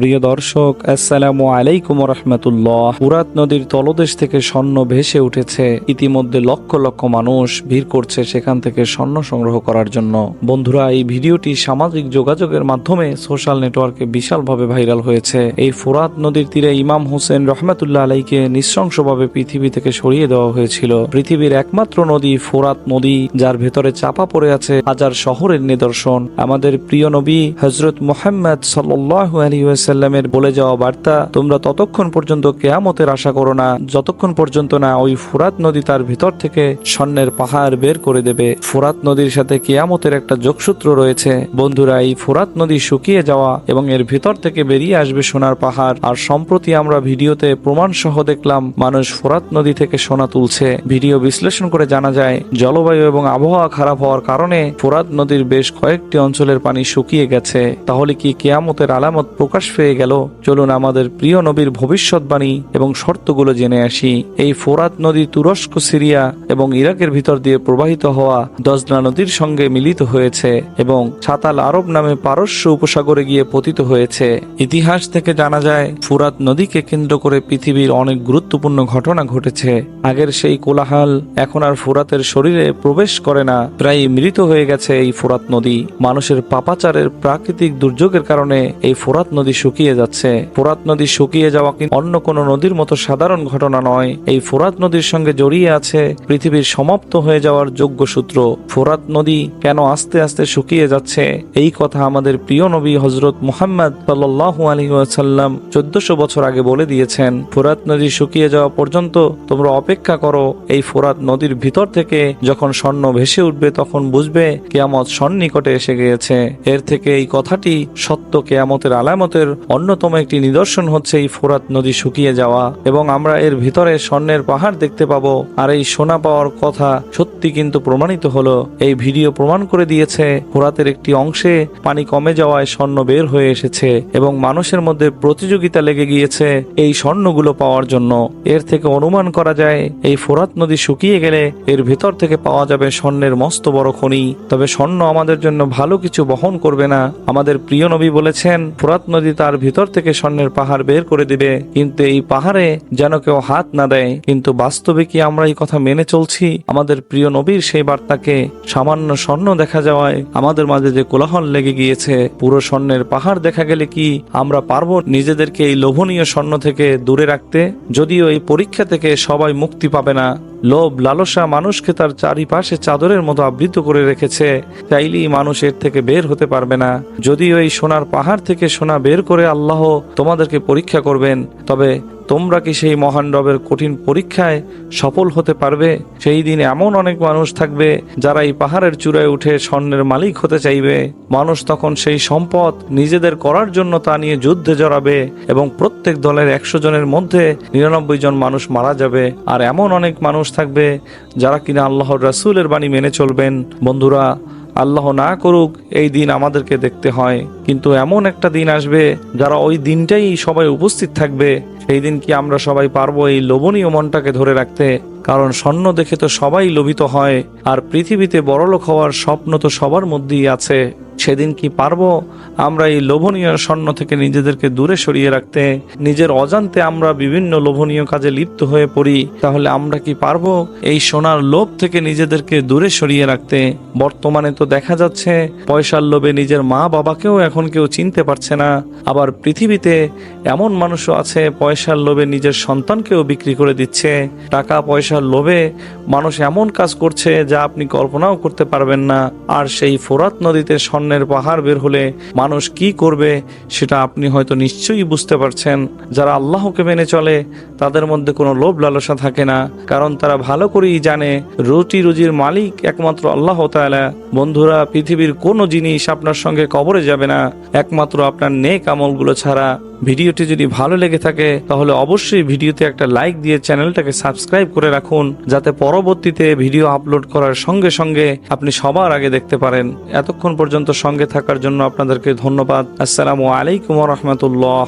প্রিয় দর্শক, আসসালামু আলাইকুম রহমতুল্লাহ ফুরাত নদীর তলদেশ থেকে স্বর্ণ ভেসে উঠেছে। ইতিমধ্যে লক্ষ লক্ষ মানুষ ভিড় করছে সেখান থেকে স্বর্ণ সংগ্রহ করার জন্য। বন্ধুরা, এই ভিডিওটি সামাজিক যোগাযোগের মাধ্যমে সোশ্যাল নেটওয়ার্কে বিশালভাবে ভাইরাল হয়েছে। এই ফুরাত নদীর তীরে ইমাম হোসেন রহমতুল্লাহ আলাইকে নৃশংসভাবে পৃথিবী থেকে সরিয়ে দেওয়া হয়েছিল। পৃথিবীর একমাত্র নদী ফোরাত নদী, যার ভেতরে চাপা পড়ে আছে হাজার শহরের নিদর্শন। আমাদের প্রিয় নবী হজরত মোহাম্মদ সাল্লাহ আলী সাল্লামের বলে যাওয়া বার্তা, তোমরা ততক্ষণ পর্যন্ত কেয়ামতের আশা করো না, যতক্ষণ পর্যন্ত না ওই ফুরাত নদী তার ভিতর থেকে স্বর্ণের পাহাড় বের করে দেবে। ফুরাত নদীর সাথে কেয়ামতের একটা যোগসূত্র রয়েছে। বন্ধুরা, এই ফুরাত নদী শুকিয়ে যাওয়া এবং এর ভিতর থেকে বেরিয়ে আসবে সোনার পাহাড়। আর সম্প্রতি আমরা ভিডিওতে প্রমাণ সহ দেখলাম, মানুষ ফোরাত নদী থেকে সোনা তুলছে। ভিডিও বিশ্লেষণ করে জানা যায়, জলবায়ু এবং আবহাওয়া খারাপ হওয়ার কারণে ফোরাত নদীর বেশ কয়েকটি অঞ্চলের পানি শুকিয়ে গেছে। তাহলে কি কেয়ামতের আলামত প্রকাশ পেয়ে গেল। চলুন আমাদের প্রিয় নবীর ভবিষ্যৎবাণী এবং শর্তগুলো জেনে আসি। এই ফোরাত নদী তুরস্ক, সিরিয়া এবং ইরাকের ভিতর দিয়ে প্রবাহিত হওয়া দজনা নদীর সঙ্গে মিলিত হয়েছে এবং সাতাল আরব নামে পারস্য উপসাগরে গিয়ে পতিত হয়েছে। ইতিহাস থেকে জানা যায়, ফুরাত নদীকে কেন্দ্র করে পৃথিবীর অনেক গুরুত্বপূর্ণ ঘটনা ঘটেছে। আগের সেই কোলাহাল এখন আর ফুরাতের শরীরে প্রবেশ করে না। প্রায় মৃত হয়ে গেছে এই ফোরাত নদী। মানুষের পাপাচারের প্রাকৃতিক দুর্যোগের কারণে এই ফোরাত নদী শুকিয়ে যাচ্ছে। ফোরাত নদী শুকিয়ে যাওয়া কিন্তু অন্য কোনো নদীর মতো সাধারণ ঘটনা নয়। এই ফোরাত নদীর সঙ্গে জড়িয়ে আছে পৃথিবীর সমাপ্ত হয়ে যাওয়ার যোগ্য সূত্র। ফোরাত নদী কেন আস্তে আস্তে শুকিয়ে যাচ্ছে? এই কথা আমাদের প্রিয় নবী হজরত মুহাম্মদ আলী সাল্লাম চোদ্দশো বছর আগে বলে দিয়েছেন, ফোরাত নদী শুকিয়ে যাওয়া পর্যন্ত তোমরা অপেক্ষা করো। এই ফোরাত নদীর ভিতর থেকে যখন স্বর্ণ ভেসে উঠবে, তখন বুঝবে কেয়ামত সন্নিকটে এসে গিয়েছে। এর থেকে এই কথাটি সত্য কেয়ামতের আলামতের অন্যতম একটি নিদর্শন হচ্ছে এই ফোরাত নদী শুকিয়ে যাওয়া এবং আমরা এর ভিতরে স্বর্ণের পাহাড় দেখতে পাবো। আর এই সোনা পাওয়ার কথা সত্যি কিন্তু প্রমাণিত হলো। এই ভিডিও প্রমাণ করে দিয়েছে ফোরাতের একটি অংশে পানি কমে যাওয়ায় স্বর্ণ বের হয়ে এসেছে এবং মানুষের মধ্যে প্রতিযোগিতা লেগে গিয়েছে এই স্বর্ণগুলো পাওয়ার জন্য। এর থেকে অনুমান করা যায়, এই ফোরাত নদী শুকিয়ে গেলে এর ভিতর থেকে পাওয়া যাবে স্বর্ণের মস্ত বড় খনি। তবে স্বর্ণ আমাদের জন্য ভালো কিছু বহন করবে না। আমাদের প্রিয় নবী বলেছেন, ফোরাত নদী তার ভিতর থেকে স্বর্ণের পাহাড় বের করে দিবে। কিন্তু এই পাহাড়ে যেন কেউ হাত না দেয়। কিন্তু বাস্তবে কি আমরা এই কথা মেনে চলছি? আমাদের প্রিয় নবীর সেই বার্তাকে সামান্য স্বর্ণ দেখা যাওয়ায় আমাদের মাঝে যে কোলাহল লেগে গিয়েছে, পুরো স্বর্ণের পাহাড় দেখা গেলে কি আমরা পারব নিজেদেরকে এই লোভনীয় স্বর্ণ থেকে দূরে রাখতে? যদিও এই পরীক্ষা থেকে সবাই মুক্তি পাবে না লোভ, লালসা মানুষকে তার চারিপাশে চাদরের মতো আবৃত করে রেখেছে। চাইলেই মানুষ এর থেকে বের হতে পারবে না। যদিও এই সোনার পাহাড় থেকে সোনা বের করে আল্লাহ তোমাদেরকে পরীক্ষা করবেন, তবে তোমরা কি সেই মহান রবের কঠিন পরীক্ষায় সফল হতে পারবে? সেই দিন এমন অনেক মানুষ থাকবে যারা এই পাহাড়ের চূড়ায় উঠে স্বর্ণের মালিক হতে চাইবে। মানুষ তখন সেই সম্পদ নিজেদের করার জন্য তা নিয়ে যুদ্ধে জড়াবে এবং প্রত্যেক দলের একশো জনের মধ্যে নিরানব্বই জন মানুষ মারা যাবে। আর এমন অনেক মানুষ থাকবে যারা কিনা আল্লাহর রাসূলের বাণী মেনে চলবেন। বন্ধুরা, আল্লাহ না করুক এই দিন আমাদেরকে দেখতে হয়। কিন্তু এমন একটা দিন আসবে যারা ওই দিনটাই সবাই উপস্থিত থাকবে। সেই দিন কি আমরা সবাই পারব এই লোভনীয় মনটাকে ধরে রাখতে? কারণ স্বর্ণ দেখে তো সবাই লোভিত হয়, আর পৃথিবীতে বড়লোক হওয়ার স্বপ্ন তো সবার মধ্যেই আছে। সেদিন কি পারব আমরা এই লোভনীয় স্বর্ণ থেকে নিজেদেরকে দূরে সরিয়ে রাখতে? নিজের অজান্তে আমরা বিভিন্ন লোভনীয় কাজে লিপ্ত হয়ে পড়ি, তাহলে আমরা কি পারব এই সোনার লোভ থেকে নিজেদেরকে দূরে সরিয়ে রাখতে? বর্তমানে তো দেখা যাচ্ছে, পয়সার লোভে নিজের মা বাবাকেও এখন কেউ চিনতে পারছে না। আবার পৃথিবীতে এমন মানুষও আছে, পয়সার লোভে নিজের সন্তানকেও বিক্রি করে দিচ্ছে। টাকা পয়সার লোভে মানুষ এমন কাজ করছে যা আপনি কল্পনাও করতে পারবেন না। আর সেই ফোরাত নদীতে স্বর্ণের পাহাড় বের হলে মানুষ কি করবে সেটা আপনি হয়তো নিশ্চয়ই বুঝতে পারছেন। যারা আল্লাহকে মেনে চলে, তাদের মধ্যে কোনো লোভ লালসা থাকে না। কারণ তারা ভালো করেই জানে, রুটি রুজির মালিক একমাত্র আল্লাহ তাআলা। বন্ধুরা, পৃথিবীর কোনো জিনিস আপনার সঙ্গে কবরে যাবে না। একমাত্র আপনার নেক আমলগুলো ছাড়া। ভিডিওটি যদি ভালো লেগে থাকে, তাহলে অবশ্যই ভিডিওতে একটা লাইক দিয়ে চ্যানেলটাকে সাবস্ক্রাইব করে রাখুন, যাতে পরবর্তীতে ভিডিও আপলোড করার সঙ্গে সঙ্গে আপনি সবার আগে দেখতে পারেন। এতক্ষণ পর্যন্ত সঙ্গে থাকার জন্য আপনাদেরকে ধন্যবাদ। আসসালামু আলাইকুম রহমতুল্লাহ।